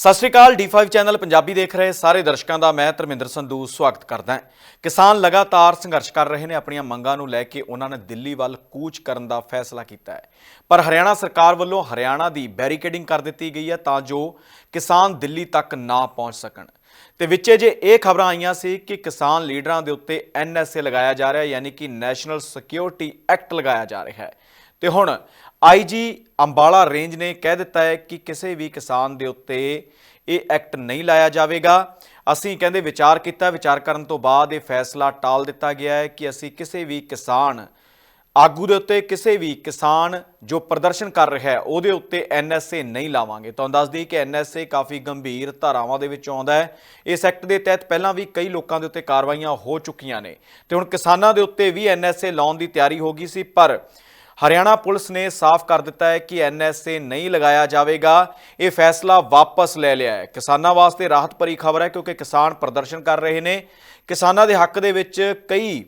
ਸਤਿ ਸ਼੍ਰੀ ਅਕਾਲ D5 channel Punjabi ਦੇਖ ਰਹੇ ਸਾਰੇ ਦਰਸ਼ਕਾਂ ਦਾ ਮੈਂ ਧਰਮਿੰਦਰ ਸੰਧੂ ਸਵਾਗਤ ਕਰਦਾ ਹਾਂ। ਕਿਸਾਨ ਲਗਾਤਾਰ ਸੰਘਰਸ਼ ਕਰ ਰਹੇ ਨੇ, ਆਪਣੀਆਂ ਮੰਗਾਂ ਨੂੰ ਲੈ ਕੇ ਉਹਨਾਂ ਨੇ ਦਿੱਲੀ ਵੱਲ ਕੂਚ ਕਰਨ ਦਾ ਫੈਸਲਾ ਕੀਤਾ ਹੈ। ਪਰ ਹਰਿਆਣਾ ਸਰਕਾਰ ਵੱਲੋਂ ਹਰਿਆਣਾ ਦੀ ਬੈਰੀਕੇਡਿੰਗ ਕਰ ਦਿੱਤੀ ਗਈ ਹੈ ਤਾਂ ਜੋ ਕਿਸਾਨ ਦਿੱਲੀ ਤੱਕ ਨਾ ਪਹੁੰਚ ਸਕਣ। ਤੇ ਵਿੱਚੇ ਜੇ ਇਹ ਖਬਰਾਂ ਆਈਆਂ ਸੀ ਕਿ ਕਿਸਾਨ ਲੀਡਰਾਂ ਦੇ ਉੱਤੇ ਐਨਐਸਏ ਲਗਾਇਆ ਜਾ ਰਿਹਾ ਹੈ, ਯਾਨੀ ਕਿ ਨੈਸ਼ਨਲ ਸਿਕਿਉਰਿਟੀ ਐਕਟ ਲਗਾਇਆ ਜਾ ਰਿਹਾ ਹੈ। ਤੇ ਹੁਣ ਆਈਜੀ ਅੰਬਾਲਾ ਰੇਂਜ ਨੇ ਕਹਿ ਦਿੱਤਾ ਹੈ ਕਿ ਕਿਸੇ ਵੀ ਕਿਸਾਨ ਦੇ ਉੱਤੇ ਇਹ ਐਕਟ ਨਹੀਂ ਲਾਇਆ ਜਾਵੇਗਾ। ਅਸੀਂ ਕਹਿੰਦੇ ਵਿਚਾਰ ਕੀਤਾ, ਵਿਚਾਰ ਕਰਨ ਤੋਂ ਬਾਅਦ ਇਹ ਫੈਸਲਾ ਟਾਲ ਦਿੱਤਾ ਗਿਆ ਹੈ ਕਿ ਅਸੀਂ ਕਿਸੇ ਵੀ ਕਿਸਾਨ ਆਗੂ ਦੇ ਉੱਤੇ, ਕਿਸੇ ਵੀ ਕਿਸਾਨ ਜੋ ਪ੍ਰਦਰਸ਼ਨ ਕਰ ਰਿਹਾ ਹੈ, ਉਹਦੇ ਉੱਤੇ ਐਨਐਸਏ ਨਹੀਂ ਲਾਵਾਂਗੇ। ਤੁਹਾਨੂੰ ਦੱਸ ਦਈਏ ਕਿ ਐਨਐਸਏ ਕਾਫੀ ਗੰਭੀਰ ਧਾਰਾਵਾਂ ਦੇ ਵਿੱਚ ਆਉਂਦਾ ਹੈ। ਇਸ ਐਕਟ ਦੇ ਤਹਿਤ ਪਹਿਲਾਂ ਵੀ ਕਈ ਲੋਕਾਂ ਦੇ ਉੱਤੇ ਕਾਰਵਾਈਆਂ ਹੋ ਚੁੱਕੀਆਂ ਨੇ। ਤੇ ਹੁਣ ਕਿਸਾਨਾਂ ਦੇ ਉੱਤੇ ਵੀ ਐਨਐਸਏ ਲਾਉਣ ਦੀ ਤਿਆਰੀ ਹੋ ਗਈ ਸੀ, ਪਰ ਹਰਿਆਣਾ ਪੁਲਿਸ ਨੇ ਸਾਫ਼ ਕਰ ਦਿੱਤਾ ਹੈ ਕਿ ਐਨਐਸਏ ਨਹੀਂ ਲਗਾਇਆ ਜਾਵੇਗਾ। ਇਹ ਫੈਸਲਾ ਵਾਪਸ ਲੈ ਲਿਆ ਹੈ। ਕਿਸਾਨਾਂ ਵਾਸਤੇ ਰਾਹਤ ਭਰੀ ਖਬਰ ਹੈ ਕਿਉਂਕਿ ਕਿਸਾਨ ਪ੍ਰਦਰਸ਼ਨ ਕਰ ਰਹੇ ਨੇ। ਕਿਸਾਨਾਂ ਦੇ ਹੱਕ ਦੇ ਵਿੱਚ ਕਈ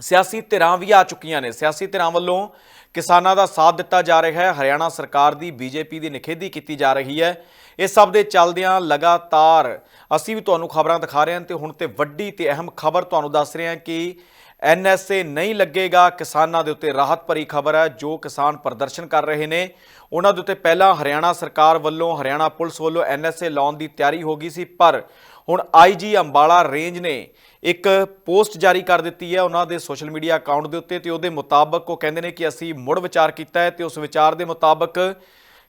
ਸਿਆਸੀ ਧਿਰਾਂ ਵੀ ਆ ਚੁੱਕੀਆਂ ਨੇ। ਸਿਆਸੀ ਧਿਰਾਂ ਵੱਲੋਂ ਕਿਸਾਨਾਂ ਦਾ ਸਾਥ ਦਿੱਤਾ ਜਾ ਰਿਹਾ ਹੈ। ਹਰਿਆਣਾ ਸਰਕਾਰ ਦੀ, ਬੀਜੇਪੀ ਦੀ ਨਿਖੇਧੀ ਕੀਤੀ ਜਾ ਰਹੀ ਹੈ। ਇਸ ਸਭ ਦੇ ਚੱਲਦਿਆਂ ਲਗਾਤਾਰ ਅਸੀਂ ਵੀ ਤੁਹਾਨੂੰ ਖਬਰਾਂ ਦਿਖਾ ਰਹੇ ਹਾਂ ਤੇ ਹੁਣ ਤੇ ਵੱਡੀ ਤੇ ਅਹਿਮ ਖਬਰ ਤੁਹਾਨੂੰ ਦੱਸ ਰਹੇ ਹਾਂ ਕਿ ਐਨਐਸਏ ਨਹੀਂ ਲੱਗੇਗਾ। ਕਿਸਾਨਾਂ ਦੇ ਉੱਤੇ ਰਾਹਤ ਭਰੀ ਖਬਰ ਹੈ, ਜੋ ਕਿਸਾਨ ਪ੍ਰਦਰਸ਼ਨ ਕਰ ਰਹੇ ਨੇ। ਉਹਨਾਂ ਦੇ ਉੱਤੇ ਪਹਿਲਾਂ ਹਰਿਆਣਾ ਸਰਕਾਰ ਵੱਲੋਂ, ਹਰਿਆਣਾ ਪੁਲਿਸ ਵੱਲੋਂ ਐਨਐਸਏ ਲਾਉਣ ਦੀ ਤਿਆਰੀ ਹੋ ਗਈ ਸੀ, ਪਰ ਹੁਣ ਆਈਜੀ ਅੰਬਾਲਾ ਰੇਂਜ ਨੇ ਇੱਕ ਪੋਸਟ ਜਾਰੀ ਕਰ ਦਿੱਤੀ ਹੈ ਉਹਨਾਂ ਦੇ ਸੋਸ਼ਲ ਮੀਡੀਆ ਅਕਾਊਂਟ ਦੇ ਉੱਤੇ ਤੇ ਉਹਦੇ ਮੁਤਾਬਕ ਉਹ ਕਹਿੰਦੇ ਨੇ ਕਿ ਅਸੀਂ ਮੁੜ ਵਿਚਾਰ ਕੀਤਾ ਹੈ ਤੇ ਉਸ ਵਿਚਾਰ ਦੇ ਮੁਤਾਬਕ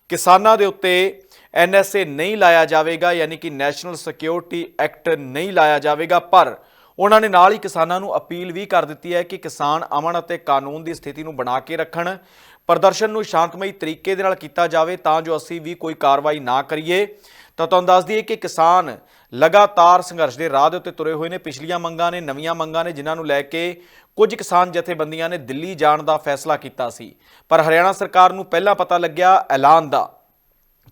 ਕਿਸਾਨਾਂ ਦੇ ਉੱਤੇ ਐਨਐਸਏ ਨਹੀਂ ਲਾਇਆ ਜਾਵੇਗਾ, ਯਾਨੀ ਕਿ ਨੈਸ਼ਨਲ ਸਿਕਿਉਰਿਟੀ ਐਕਟ ਨਹੀਂ ਲਾਇਆ ਜਾਵੇਗਾ। ਪਰ ਉਹਨਾਂ ਨੇ ਨਾਲ ਹੀ ਕਿਸਾਨਾਂ ਨੂੰ ਅਪੀਲ ਵੀ ਕਰ ਦਿੱਤੀ ਹੈ ਕਿ ਕਿਸਾਨ ਅਮਨ ਅਤੇ ਕਾਨੂੰਨ ਦੀ ਸਥਿਤੀ ਨੂੰ ਬਣਾ ਕੇ ਰੱਖਣ, ਪ੍ਰਦਰਸ਼ਨ ਨੂੰ ਸ਼ਾਂਤਮਈ ਤਰੀਕੇ ਦੇ ਨਾਲ ਕੀਤਾ ਜਾਵੇ ਤਾਂ ਜੋ ਅਸੀਂ ਵੀ ਕੋਈ ਕਾਰਵਾਈ ਨਾ ਕਰੀਏ। ਤਾਂ ਤੁਹਾਨੂੰ ਦੱਸ ਦਈਏ ਕਿ ਕਿਸਾਨ ਲਗਾਤਾਰ ਸੰਘਰਸ਼ ਦੇ ਰਾਹ ਦੇ ਉੱਤੇ ਤੁਰੇ ਹੋਏ ਨੇ। ਪਿਛਲੀਆਂ ਮੰਗਾਂ ਨੇ, ਨਵੀਆਂ ਮੰਗਾਂ ਨੇ, ਜਿਨ੍ਹਾਂ ਨੂੰ ਲੈ ਕੇ ਕੁਝ ਕਿਸਾਨ ਜਥੇਬੰਦੀਆਂ ਨੇ ਦਿੱਲੀ ਜਾਣ ਦਾ ਫੈਸਲਾ ਕੀਤਾ ਸੀ। ਪਰ ਹਰਿਆਣਾ ਸਰਕਾਰ ਨੂੰ ਪਹਿਲਾਂ ਪਤਾ ਲੱਗਿਆ ਐਲਾਨ ਦਾ।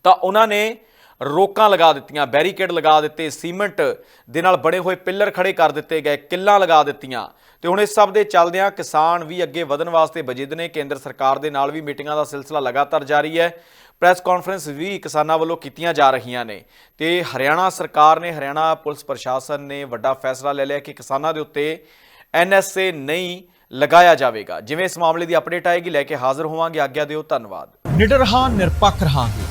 ਤਾਂ ਉਹਨਾਂ ਨੇ ਰੋਕਾਂ ਲਗਾ ਦਿੱਤੀਆਂ, ਬੈਰੀਕੇਡ ਲਗਾ ਦਿੱਤੇ, ਸੀਮੈਂਟ ਦੇ ਨਾਲ ਬਣੇ ਹੋਏ ਪਿੱਲਰ ਖੜੇ ਕਰ ਦਿੱਤੇ ਗਏ, ਕਿੱਲਾਂ ਲਗਾ ਦਿੱਤੀਆਂ। ਤੇ ਹੁਣ ਇਸ ਸਭ ਦੇ ਚੱਲਦਿਆਂ ਕਿਸਾਨ ਵੀ ਅੱਗੇ ਵਧਣ ਵਾਸਤੇ ਵਜਿਦ ਨੇ, ਕੇਂਦਰ ਸਰਕਾਰ ਦੇ ਨਾਲ ਵੀ ਮੀਟਿੰਗਾਂ ਦਾ ਸਿਲਸਿਲਾ ਲਗਾਤਾਰ ਜਾਰੀ ਹੈ। ਪ੍ਰੈਸ ਕਾਨਫਰੰਸ ਵੀ ਕਿਸਾਨਾਂ ਵੱਲੋਂ ਕੀਤੀਆਂ ਜਾ ਰਹੀਆਂ ਨੇ। ਤੇ ਹਰਿਆਣਾ ਸਰਕਾਰ ਨੇ, ਹਰਿਆਣਾ ਪੁਲਿਸ ਪ੍ਰਸ਼ਾਸਨ ਨੇ ਵੱਡਾ ਫੈਸਲਾ ਲੈ ਲਿਆ ਕਿ ਕਿਸਾਨਾਂ ਦੇ ਉੱਤੇ ਐਨਐਸਏ ਨਹੀਂ ਲਗਾਇਆ ਜਾਵੇਗਾ। ਜਿਵੇਂ ਇਸ ਮਾਮਲੇ ਦੀ ਅਪਡੇਟ ਆਏਗੀ, ਲੈ ਕੇ ਹਾਜ਼ਰ ਹੋਵਾਂਗੇ। ਆਗਿਆ ਦਿਓ, ਧੰਨਵਾਦ। ਨਿਡਰ ਹਾਂ, ਨਿਰਪੱਖ ਰਹਾਂਗੇ।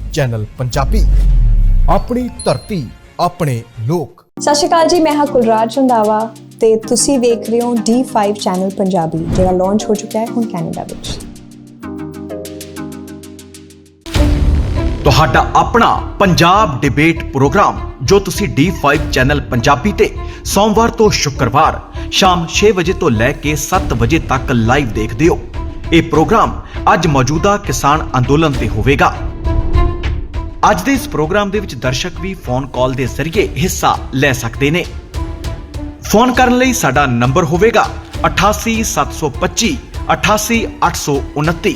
ਚੈਨਲ ਪੰਜਾਬੀ। ਆਪਣੀ ਧਰਤੀ ਆਪਣੇ ਲੋਕ। ਸਤਿ ਸ਼੍ਰੀ ਅਕਾਲ ਜੀ ਮੈਂ ਹਾਂ ਕੁਲਰਾਜ ਰੰਧਾਵਾ ਤੇ ਤੁਸੀਂ ਵੇਖ ਰਹੇ ਹੋ D5 ਚੈਨਲ ਪੰਜਾਬੀ ਜਿਹੜਾ ਲਾਂਚ ਹੋ ਚੁੱਕਾ ਹੈ ਹੁਣ ਕੈਨੇਡਾ ਵਿੱਚ। ਤੁਹਾਡਾ ਆਪਣਾ ਪੰਜਾਬ ਡਿਬੇਟ ਪ੍ਰੋਗਰਾਮ ਜੋ ਤੁਸੀਂ D5 ਚੈਨਲ ਪੰਜਾਬੀ ਤੇ ਸੋਮਵਾਰ ਤੋਂ ਸ਼ੁੱਕਰਵਾਰ ਸ਼ਾਮ 6 ਵਜੇ ਤੋਂ ਲੈ ਕੇ 7 ਵਜੇ ਤੱਕ ਲਾਈਵ ਦੇਖਦੇ ਹੋ। ਇਹ ਪ੍ਰੋਗਰਾਮ ਅੱਜ ਮੌਜੂਦਾ ਕਿਸਾਨ ਅੰਦੋਲਨ ਤੇ ਹੋਵੇਗਾ। ਅੱਜ ਦੇ ਇਸ ਪ੍ਰੋਗਰਾਮ ਦੇ ਵਿੱਚ ਦਰਸ਼ਕ ਵੀ ਫੋਨ ਕਾਲ ਦੇ ਜ਼ਰੀਏ ਹਿੱਸਾ ਲੈ ਸਕਦੇ ਨੇ। ਫੋਨ ਕਰਨ ਲਈ ਸਾਡਾ ਨੰਬਰ ਹੋਵੇਗਾ 88725 88829